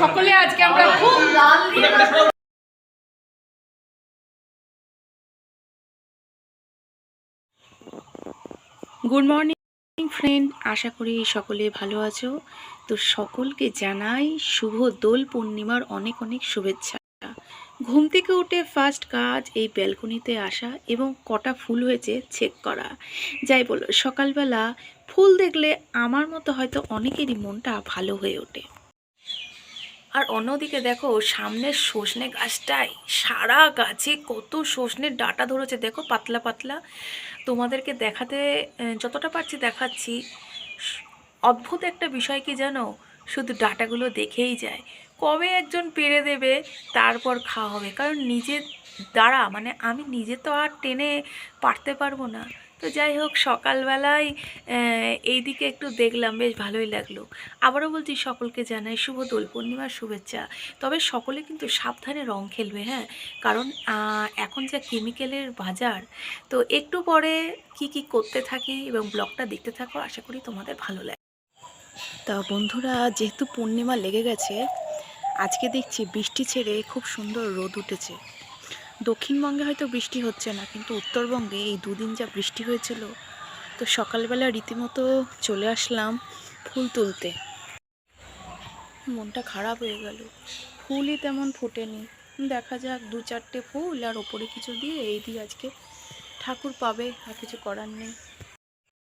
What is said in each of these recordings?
সকলে আজকে আমরা খুব গুড মর্নিং ফ্রেন্ড আশা করি সকলে ভালো আছো। তো সকলকে জানাই শুভ দোল পূর্ণিমার অনেক অনেক শুভেচ্ছা। ঘুম থেকে উঠে ফার্স্ট কাজ এই ব্যালকনিতে আসা এবং কটা ফুল হয়েছে চেক করা। যাই বলো সকালবেলা ফুল দেখলে আমার মতো হয়তো অনেকেরই মনটা ভালো হয়ে ওঠে। আর অন্যদিকে দেখো, সামনের সজনে গাছটায় সারা গাছে কত সজনের ডাটা ধরেছে। দেখো, পাতলা পাতলা। তোমাদেরকে দেখাতে যতটা পারছি দেখাচ্ছি। অদ্ভুত একটা বিষয় কি জানো? শুধু ডাটাগুলো দেখেই যায়। কবে একজন পেরে দেবে, তারপর খাওয়া হবে। কারণ নিজের দ্বারা মানে আমি নিজে তো আর টেনে পারতে পারব না। তো যাই হোক, সকালবেলায় এইদিকে একটু দেখলাম, বেশ ভালোই লাগল। আবারও বলছি সকলকে জানাই শুভ দোল পূর্ণিমার শুভেচ্ছা। তবে সকলে কিন্তু সাবধানে রং খেলবে হ্যাঁ? কারণ এখন যা কেমিক্যালের বাজার, তো একটু পরে কি কি করতে থাকি এবং ব্লগটা দেখতে থাকো, আশা করি তোমাদের ভালো লাগে। তা বন্ধুরা, যেহেতু পূর্ণিমা লেগে গেছে, আজকে দেখছি বৃষ্টি ছেড়ে খুব সুন্দর রোদ উঠেছে। দক্ষিণবঙ্গে হয়তো বৃষ্টি হচ্ছে না, কিন্তু উত্তরবঙ্গে এই দুদিন যা বৃষ্টি হয়েছিল, তো সকালবেলা রীতিমতো চলে আসলাম ফুল তুলতে। মনটা খারাপ হয়ে গেল। ফুলই তেমন ফোটেনি। দেখা যাক দু চারটে ফুল আর ওপরে কিছু দিয়ে এই দিয়ে আজকে ঠাকুর পাবে আর কিছু করার নেই।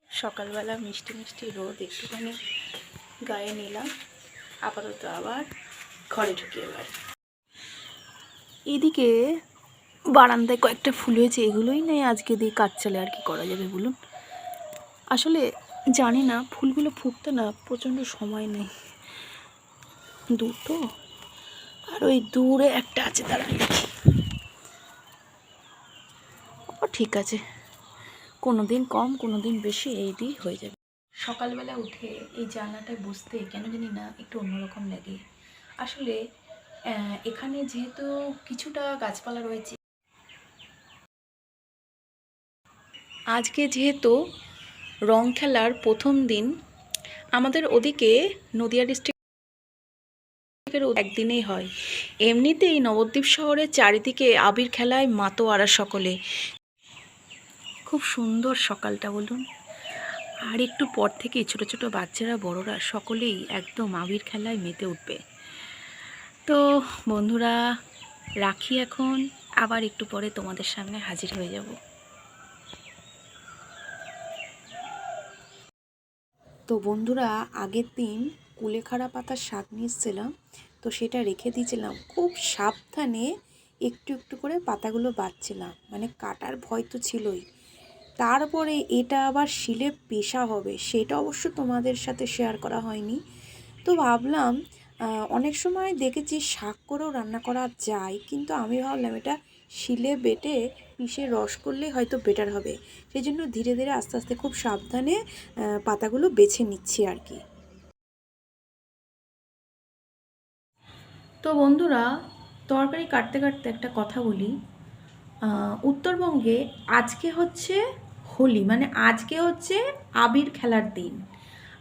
সকালবেলা মিষ্টি মিষ্টি রোদ একটুখানি গায়ে নিলাম, আপাতত আবার ঘরে ঢুকি এবার এদিকে বারান্দায় কয়েকটা ফুল হয়েছে, এগুলোই নেই আজকে দিয়ে কাজ চলে আর কি করা যাবে বলুন? আসলে জানি না, ফুলগুলো ফুটতে না প্রচণ্ড সময় নেই। তো। আর ওই দূরে একটা আছে তারা ও, ঠিক আছে। কোনো দিন কম কোনো দিন বেশি এই দিয়ে হয়ে যাবে। সকালবেলা উঠে এই জানলাটায় বসতে কেন জানি না একটু অন্যরকম লাগে। আসলে এখানে যেহেতু কিছুটা গাছপালা রয়েছে আজকে যেহেতু রং খেলার প্রথম দিন, আমাদের ওদিকে নদিয়া ডিস্ট্রিক্টের একদিনেই হয়। এমনিতেই নবদ্বীপ শহরের চারিদিকে আবির খেলায় মাতোয়ারা সকলে। খুব সুন্দর সকালটা, বলুন। আর একটু পর থেকে ছোট ছোট বাচ্চারা, বড়রা সকলেই একদম আবির খেলায় মেতে উঠবে। তো বন্ধুরা, রাখি এখন। আবার একটু পরে তোমাদের সামনে হাজির হয়ে যাব। তো বন্ধুরা, আগের দিন কুলেখাড়া পাতার শাক নিয়ে তো সেটা রেখে দিয়েছিলাম। খুব সাবধানে একটু একটু করে পাতাগুলো বাচ্ছিলাম মানে কাটার ভয় তো ছিলই। তারপরে এটা আবার শিলে পেশা হবে, সেটা অবশ্য তোমাদের সাথে শেয়ার করা হয়নি। তো ভাবলাম অনেক সময় দেখেছি শাক করেও রান্না করা যায়, কিন্তু আমি ভাবলাম এটা শিলে বেটে পিষে রস করলে হয়তো বেটার হবে। সেই জন্য ধীরে ধীরে আস্তে আস্তে খুব সাবধানে পাতাগুলো বেছে নিচ্ছি আর কি। তো বন্ধুরা, তরকারি কাটতে কাটতে একটা কথা বলি। উত্তরবঙ্গে আজকে হচ্ছে হোলি মানে আজকে হচ্ছে আবির খেলার দিন।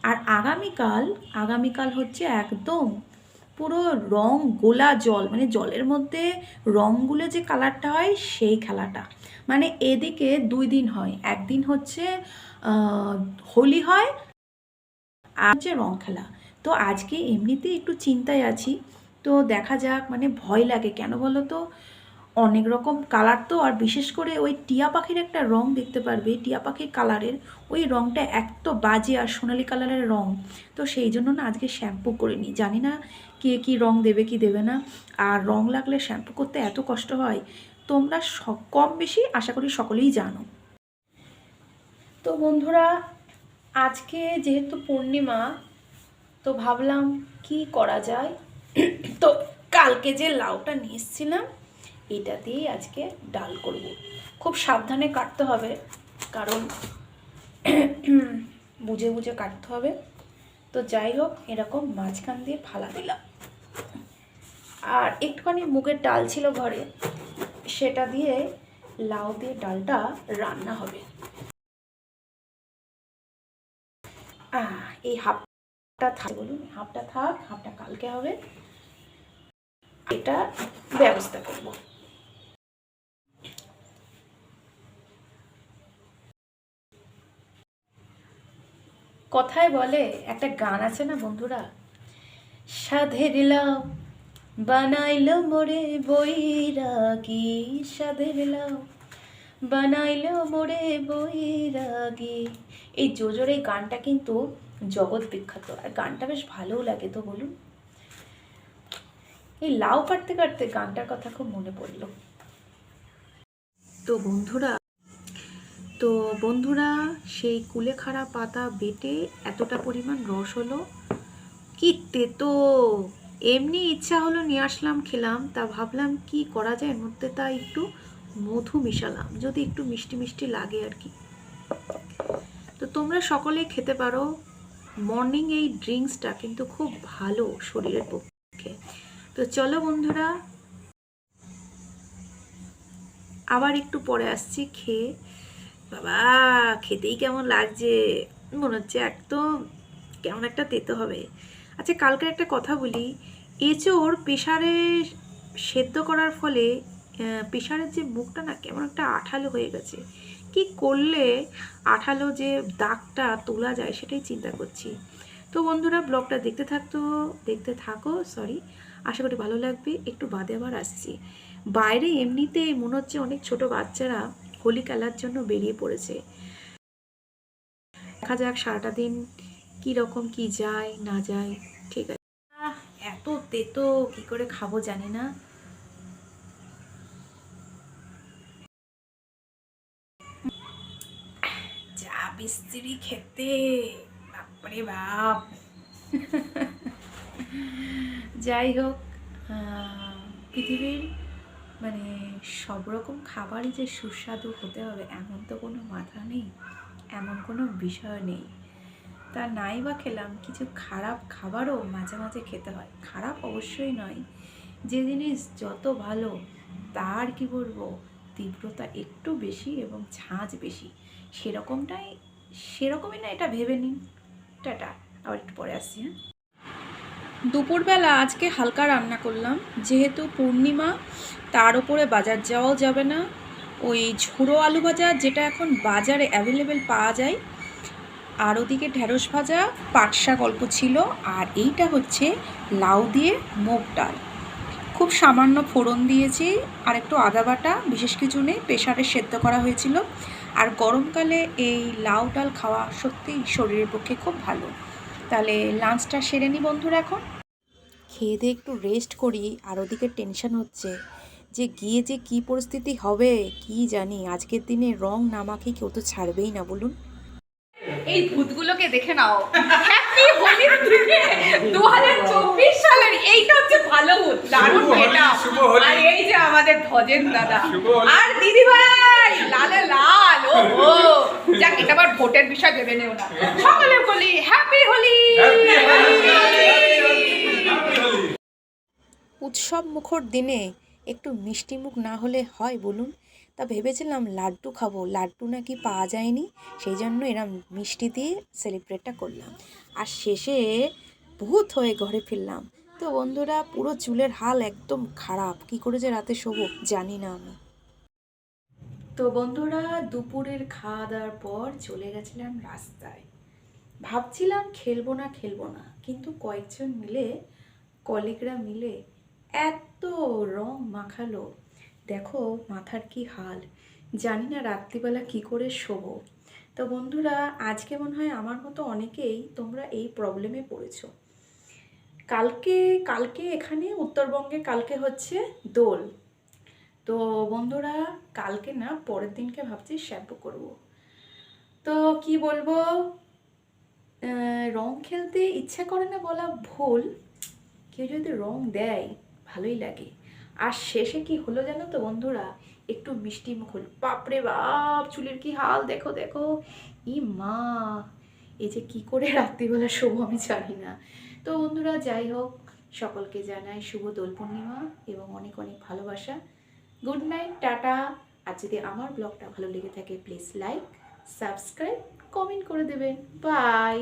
আর আগামীকাল আগামীকাল হচ্ছে একদম পুরো রং গোলা জল মানে জলের মধ্যে রঙগুলো যে কালারটা হয় সেই খেলাটা। মানে এদিকে দুই দিন হয়, একদিন হচ্ছে হোলি হয়, আর হচ্ছে রং খেলা। তো আজকে এমনিতেই একটু চিন্তায় আছি, তো দেখা যাক মানে ভয় লাগে কেন বলো তো? অনেক রকম কালার তো, আর বিশেষ করে ওই টিয়া পাখির একটা রং দেখতে পারবে, টিয়া পাখির কালারের ওই রংটা এত বাজে আর সোনালি কালারের রং। তো সেই জন্য না আজকে শ্যাম্পু করিনি জানি না কে কি রং দেবে, কি দেবে না। আর রং লাগলে শ্যাম্পু করতে এত কষ্ট হয়। তোমরা কম বেশি আশা করি সকলেই জানো। তো বন্ধুরা, আজকে যেহেতু পূর্ণিমা, তো ভাবলাম কি করা যায়? তো কালকে যে লাউটা নিয়ে এসেছিলাম এটা দিয়েই আজকে ডাল করব। খুব সাবধানে কাটতে হবে, কারণ বুঝে বুঝে কাটতে হবে। তো যাই হোক, এরকম মাঝখান দিয়ে ফালা দিলাম। আর একটুখানি মুগের ডাল ছিল ঘরে, সেটা দিয়ে লাউ দিয়ে ডালটা রান্না হবে। এই হাফটা থাক, বলুন হাফটা থাক, হাফটা কালকে হবে। এটা ব্যবস্থা করব। কথায় বলে, একটা গান আছে না বন্ধুরা? সাধের লাউ বানাইল মোরে বৈরাগী সাধের লাউ বানাইল মোরে বৈরাগী। এই জোজোর এই গানটা কিন্তু জগৎ বিখ্যাত, আর গানটা বেশ ভালোও লাগে তো বলুন। এই লাউ কাটতে কাটতে গানটার কথা খুব মনে পড়ল। তো বন্ধুরা তো বন্ধুরা, সেই কুলেখাড়া পাতা বেটে এতটা পরিমাণ রস হলো? কি তেতো! এমনি ইচ্ছা হলো নিয়ে আসলাম, খেলাম, তা ভাবলাম কি করা যায়? এর মধ্যে তা একটু মধু মিশালাম, যদি একটু মিষ্টি মিষ্টি লাগে আর কি। তো তোমরা সকলে খেতে পারো মর্নিং এই ড্রিঙ্কসটা, কিন্তু খুব ভালো শরীরের পক্ষে। তো চলো বন্ধুরা, আবার একটু পরে আসছি, খেয়ে বাবা, খেতেই কেমন লাগছে? মনে হচ্ছে একদম কেমন একটা তেতো হবে। আচ্ছা কালকে একটা কথা বলি। এঁচোড় প্রেশারে সেদ্ধ করার ফলে প্রেশারের যে মুখটা না কেমন একটা আঠালো হয়ে গেছে। কি করলে আঠালো যে দাগটা তোলা যায় সেটাই চিন্তা করছি। তো বন্ধুরা, ব্লগটা দেখতে থাকতো, দেখতে থাকো সরি আশা করি ভালো লাগবে, একটু বাদে আবার আসছি। বাইরে এমনিতে মনে হচ্ছে অনেক ছোট বাচ্চারা হোলি খেলার জন্য বেরিয়ে পড়েছে। দেখা যাক সারাটা দিন কি রকম, কি যায়, না যায়, ঠিক আছে। এত তেতো কি করে খাব জানি না। খেতে, বাপরে বাপ। যাই হোক পৃথিবীর মানে সব রকম খাবারই যে সুস্বাদু হতে হবে, এমন তো কোনো মাথা নেই, এমন কোনো বিষয় নেই। তা নাই বা খেলাম, কিছু খারাপ খাবারও মাঝে মাঝে খেতে হয়। খারাপ অবশ্যই নয়, যে জিনিস যত ভালো, তার কি বলব, তীব্রতা একটু বেশি এবং ঝাঁঝ বেশি। সেরকমটাই, সেরকমই না, এটা ভেবে নিন। টাটা, আবার একটু পরে আসছি হ্যাঁ? দুপুরবেলা আজকে হালকা রান্না করলাম। যেহেতু পূর্ণিমা, তার উপরে বাজার যাওয়াও যাবে না। ওই ঝুড়ো আলু ভাজা যেটা এখন বাজারে অ্যাভেলেবেল পাওয়া যায়, আর ওদিকে ঢেঁড়স ভাজা, পাট শাক অল্প ছিল, আর এইটা হচ্ছে লাউ দিয়ে মুগ ডাল। খুব সামান্য ফোড়ন দিয়েছি, আর একটু আদা বাটা, বিশেষ কিছু নেই প্রেশারে সেদ্ধ করা হয়েছিল। আর গরমকালে এই লাউ ডাল খাওয়া সত্যিই শরীরের পক্ষে খুব ভালো। তাহলে লাঞ্চটা সেরে নি বন্ধুরা এখন। খেয়ে দিয়ে একটু রেস্ট করি আর ওদিকে টেনশন হচ্ছে যে গিয়ে যে কি পরিস্থিতি হবে কি জানি আজকের দিনে রং না মাখে কেউ তো ছাড়বেই না বলুন। এই ভূতগুলোকে দেখে নাও। হ্যাপি হোলি দু হাজার চব্বিশ সালের এইটা হচ্ছে ভালো ভূত। দারুণ এটা আর এই যে আমাদের ভজেন দাদা। আর দিদি ভাই লালে লাল ও যাক এটা আবার ভোটের বিষয় ভেবে নেও না। সকলে বলি হ্যাপি হোলি উৎসব মুখর দিনে একটু মিষ্টি মুখ না হলে হয় বলুন? তা ভেবেছিলাম লাড্ডু খাব। লাড্ডু নাকি পাওয়া যায়নি সেই জন্য এরম মিষ্টি দিয়ে সেলিব্রেটটা করলাম। আর শেষে ভূত হয়ে ঘরে ফিরলাম। তো বন্ধুরা পুরো চুলের হাল একদম খারাপ। কি করে যে রাতে শোবো জানি না আমি। তো বন্ধুরা, দুপুরের খাওয়া দাওয়ার পর চলে গেছিলাম রাস্তায়। ভাবছিলাম খেলব না খেলব না, কিন্তু কয়েকজন মিলে, কলিগরা মিলে এত রং মাখালো। দেখো মাথার কি হাল, জানি না রাত্রিবেলা কি করে শোবো। তো বন্ধুরা, আজকে মনে হয় আমার মতো অনেকেই তোমরা এই প্রবলেমে পড়েছো। কালকে কালকে এখানে, উত্তরবঙ্গে কালকে হচ্ছে দোল। তো বন্ধুরা, কালকে না পরের দিনকে ভাবছি শ্যাম্পু করব। তো কি বলব রং খেলতে ইচ্ছা করে না বলা ভুল। কেউ যদি রং দেয়, ভালোই লাগে। আর শেষে কি হলো জানো তো বন্ধুরা, একটু মিষ্টি মুখ হলো। বাপরে বাপ, চুলের কি হাল দেখো দেখো। ই মা, এই যে কি করে রাত্রিবেলা শুভ আমি জানি না। তো বন্ধুরা, যাই হোক, সকলকে জানাই শুভ দোল পূর্ণিমা এবং অনেক অনেক ভালোবাসা। Good night tata. আর যদি আমার ব্লগটা ভালো লেগে থাকে প্লিজ লাইক সাবস্ক্রাইব কমেন্ট করে দেবেন। বাই